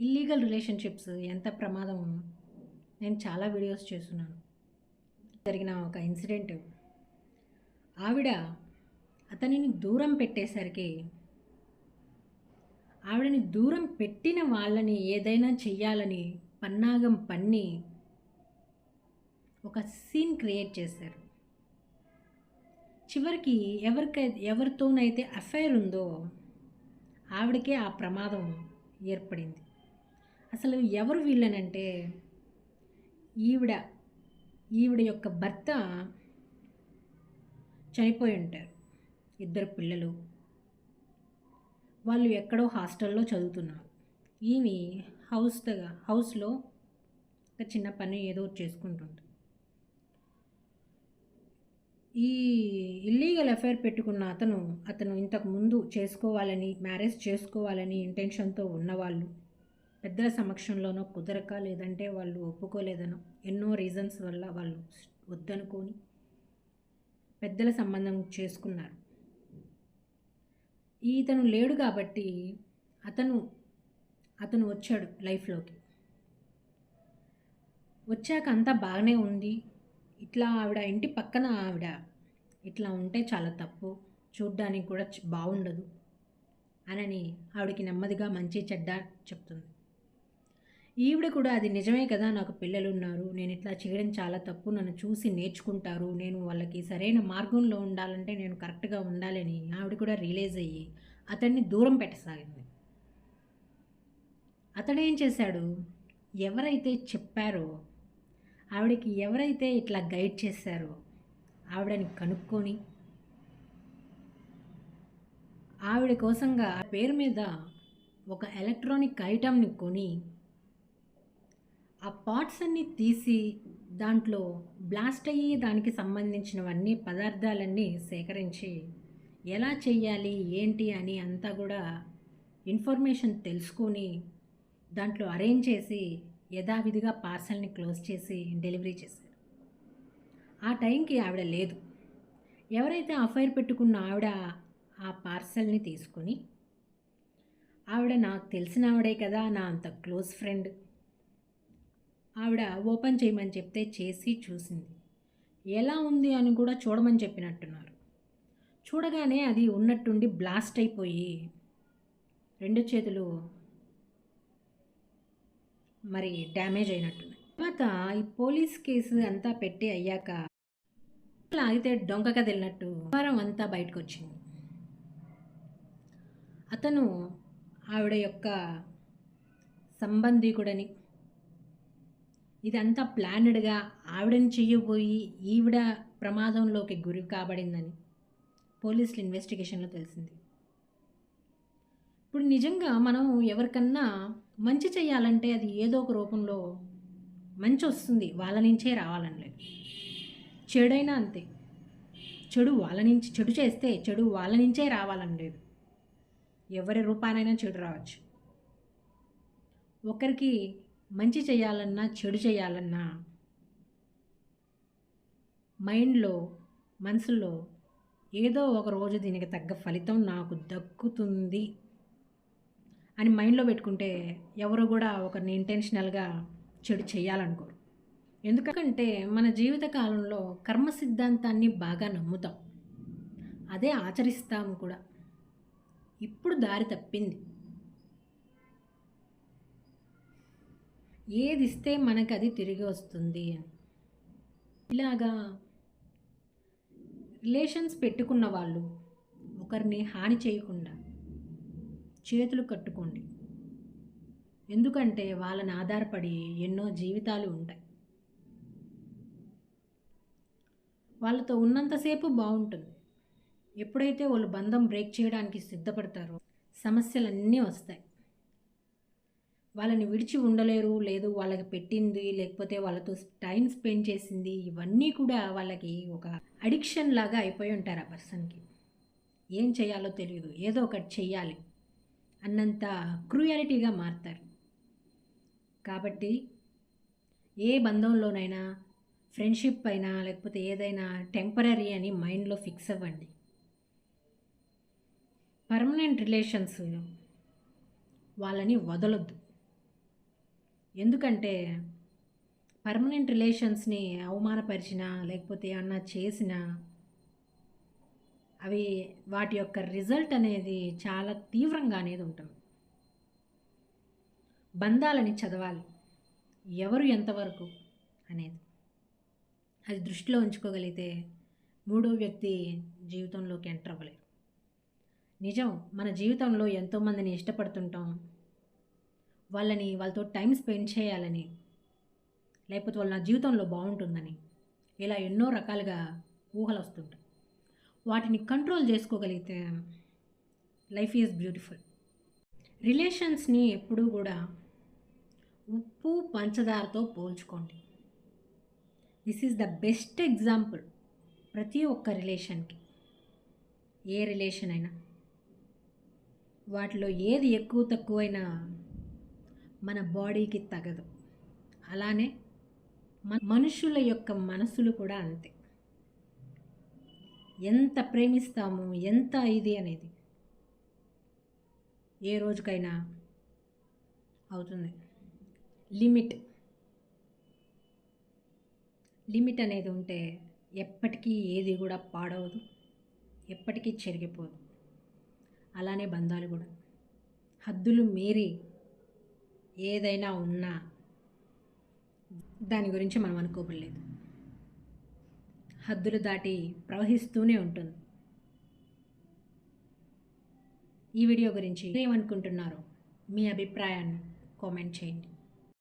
Illegal relationships ఎంత ప్రమాదం? నేను చాలా వీడియోస్ చేస్తున్నాను. జరిగిన ఒక ఇన్సిడెంట్ ఆవిడ అతనిని దూరం పెట్టేసరికి ఆవిడని దూరం పెట్టిన వాళ్ళని ఏదైనా చెయ్యాలని పన్నాగం పన్ని ఒక సీన్ క్రియేట్ చేశారు. చివరికి ఎవరికై ఎవరితోనైతే అఫైర్ ఉందో ఆవిడకే ఆ ప్రమాదం ఏర్పడింది. అసలు ఎవరు వీళ్ళనంటే ఈవిడ ఈవిడ యొక్క భర్త చనిపోయి ఉంటారు. ఇద్దరు పిల్లలు. వాళ్ళు ఎక్కడో హాస్టల్లో చదువుతున్నారు. ఈమె హౌస్ దగ్గర హౌస్లో ఒక చిన్న పని ఏదో చేసుకుంటుంది. ఈ ఇల్లీగల్ అఫైర్ పెట్టుకున్న అతను అతను ఇంతకు ముందు చేసుకోవాలని మ్యారేజ్ చేసుకోవాలని ఇంటెన్షన్తో ఉన్నవాళ్ళు. పెద్దల సమక్షంలోనో కుదరక లేదంటే వాళ్ళు ఒప్పుకోలేదనో ఎన్నో రీజన్స్ వల్ల వాళ్ళు వద్దనుకొని పెద్దల సంబంధం చేసుకున్నారు. ఈతను లేడు కాబట్టి అతను అతను వచ్చాడు లైఫ్లోకి. వచ్చాక అంతా బాగానే ఉంది. ఇట్లా ఆవిడ ఇంటి పక్కన ఆవిడ ఇట్లా ఉంటే చాలా తప్పు. చూడ్డానికి కూడా బాగుండదు. అనని ఆవిడకి నెమ్మదిగా మంచి చెడ్డ చెప్తుంది. ఈవిడ కూడా అది నిజమే కదా నాకు పిల్లలు ఉన్నారు నేను ఇట్లా చేయడం చాలా తప్పు నన్ను చూసి నేర్చుకుంటారు నేను వాళ్ళకి సరైన మార్గంలో ఉండాలంటే నేను కరెక్ట్గా ఉండాలని ఆవిడ కూడా రియలైజ్ అయ్యి అతన్ని దూరం పెట్టసాగింది. అతడు ఏం చేశాడు? ఎవరైతే చెప్పారో ఆవిడకి ఎవరైతే ఇట్లా గైడ్ చేశారో ఆవిడని కనుక్కొని ఆవిడ కోసంగా పేరు మీద ఒక ఎలక్ట్రానిక్ ఐటమ్ని కొని ఆ పార్ట్స్ అన్నీ తీసి దాంట్లో బ్లాస్ట్ అయ్యి దానికి సంబంధించినవన్నీ పదార్థాలన్నీ సేకరించి ఎలా చెయ్యాలి ఏంటి అని అంతా కూడా ఇన్ఫర్మేషన్ తెలుసుకొని దాంట్లో అరేంజ్ చేసి యథావిధిగా పార్సల్ని క్లోజ్ చేసి డెలివరీ చేశారు. ఆ టైంకి ఆవిడ లేదు. ఎవరైతే అఫైర్ పెట్టుకున్న ఆవిడ ఆ పార్సల్ని తీసుకొని ఆవిడ నాకు తెలిసిన ఆవిడే కదా నా అంత క్లోజ్ ఫ్రెండ్ ఆవిడ ఓపెన్ చేయమని చెప్తే చేసి చూసింది. ఎలా ఉంది అని కూడా చూడమని చెప్పినట్టున్నారు. చూడగానే అది ఉన్నట్టుండి బ్లాస్ట్ అయిపోయి రెండు చేతులు మరి డ్యామేజ్ అయినట్టున్నాయి. తర్వాత ఈ పోలీస్ కేసు అంతా పెట్టి అయ్యాక ఆగితే డొంక కదిలినట్టు వారం అంతా బయటకు వచ్చింది అతను ఆవిడ యొక్క సంబంధికుడని ఇదంతా ప్లానెడ్గా ఆవిడని చెయ్యబోయి ఈవిడ ప్రమాదంలోకి గురి కాబడిందని పోలీసులు ఇన్వెస్టిగేషన్లో తెలిసింది. ఇప్పుడు నిజంగా మనం ఎవరికన్నా మంచి చేయాలంటే అది ఏదో ఒక రూపంలో మంచి వస్తుంది వాళ్ళ నుంచే రావాలని లేదు. చెడైనా అంతే. చెడు వాళ్ళ నుంచి చెడు చేస్తే చెడు వాళ్ళ నుంచే రావాలని లేదు. ఎవరి రూపానైనా చెడు రావచ్చు. ఒకరికి మంచి చేయాలన్నా చెడు చేయాలన్నా మైండ్లో మనసులో ఏదో ఒక రోజు దీనికి తగ్గ ఫలితం నాకు దక్కుతుంది అని మైండ్లో పెట్టుకుంటే ఎవరు కూడా ఒకరిని ఇంటెన్షనల్గా చెడు చేయాలనుకోరు. ఎందుకంటే మన జీవిత కాలంలో కర్మ సిద్ధాంతాన్ని బాగా నమ్ముతాం. అదే ఆచరిస్తాము కూడా. ఇప్పుడు దారి తప్పింది. ఏది ఇస్తే మనకు అది తిరిగి వస్తుంది. అని ఇలాగా రిలేషన్స్ పెట్టుకున్న వాళ్ళు ఒకరిని హాని చేయకుండా చేతులు కట్టుకోండి. ఎందుకంటే వాళ్ళని ఆధారపడి ఎన్నో జీవితాలు ఉంటాయి. వాళ్ళతో ఉన్నంతసేపు బాగుంటుంది. ఎప్పుడైతే వాళ్ళు బంధం బ్రేక్ చేయడానికి సిద్ధపడతారో సమస్యలన్నీ వస్తాయి. వాళ్ళని విడిచి ఉండలేరు లేదు వాళ్ళకి పెట్టింది లేకపోతే వాళ్ళతో టైం స్పెండ్ చేసింది ఇవన్నీ కూడా వాళ్ళకి ఒక అడిక్షన్ లాగా అయిపోయి ఉంటారు ఆ పర్సన్కి. ఏం చేయాలో తెలియదు ఏదో ఒకటి చెయ్యాలి అన్నంత క్రూయాలిటీగా మారుతారు. కాబట్టి ఏ బంధంలోనైనా ఫ్రెండ్షిప్ అయినా లేకపోతే ఏదైనా టెంపరీ అని మైండ్లో ఫిక్స్ అవ్వండి. పర్మనెంట్ రిలేషన్స్ వాళ్ళని వదలొద్దు. ఎందుకంటే పర్మనెంట్ రిలేషన్స్ని అవమానపరిచినా లేకపోతే ఏమన్నా చేసినా అవి వాటి యొక్క రిజల్ట్ అనేది చాలా తీవ్రంగా అనేది ఉంటుంది. బంధాలని చదవాలి. ఎవరు ఎంతవరకు అనేది. అది దృష్టిలో ఉంచుకోగలిగితే మూడో వ్యక్తి జీవితంలోకి ఎంటర్ అవ్వలేరు. నిజం మన జీవితంలో ఎంతోమందిని ఇష్టపడుతుంటాం. వాళ్ళని వాళ్ళతో టైం స్పెండ్ చేయాలని లేకపోతే వాళ్ళ నా జీవితంలో బాగుంటుందని ఇలా ఎన్నో రకాలుగా ఊహలు వస్తుంటాయి. వాటిని కంట్రోల్ చేసుకోగలిగితే లైఫ్ ఈజ్ బ్యూటిఫుల్. రిలేషన్స్ని ఎప్పుడూ కూడా ఉప్పు పంచదారతో పోల్చుకోండి. This is the best example ప్రతి ఒక్క రిలేషన్కి. ఏ రిలేషన్ అయినా. వాటిలో ఏది ఎక్కువ తక్కువైనా మన బాడీకి తగదు. అలానే మనుషుల యొక్క మనసులు కూడా అంతే. ఎంత ప్రేమిస్తాము ఎంత ఇది అనేది ఏ రోజుకైనా అవుతుంది. లిమిట్. లిమిట్ అనేది ఉంటే ఎప్పటికీ ఏది కూడా పాడవదు. ఎప్పటికీ చెరిగిపోదు. అలానే బంధాలు కూడా. హద్దులు మీరి ఏదైనా ఉన్నా దాని గురించి మనం అనుకోబడలేదు. హద్దులు దాటి ప్రవహిస్తూనే ఉంటుంది. ఈ వీడియో గురించి ఏమనుకుంటున్నారో మీ అభిప్రాయాన్ని కామెంట్ చేయండి.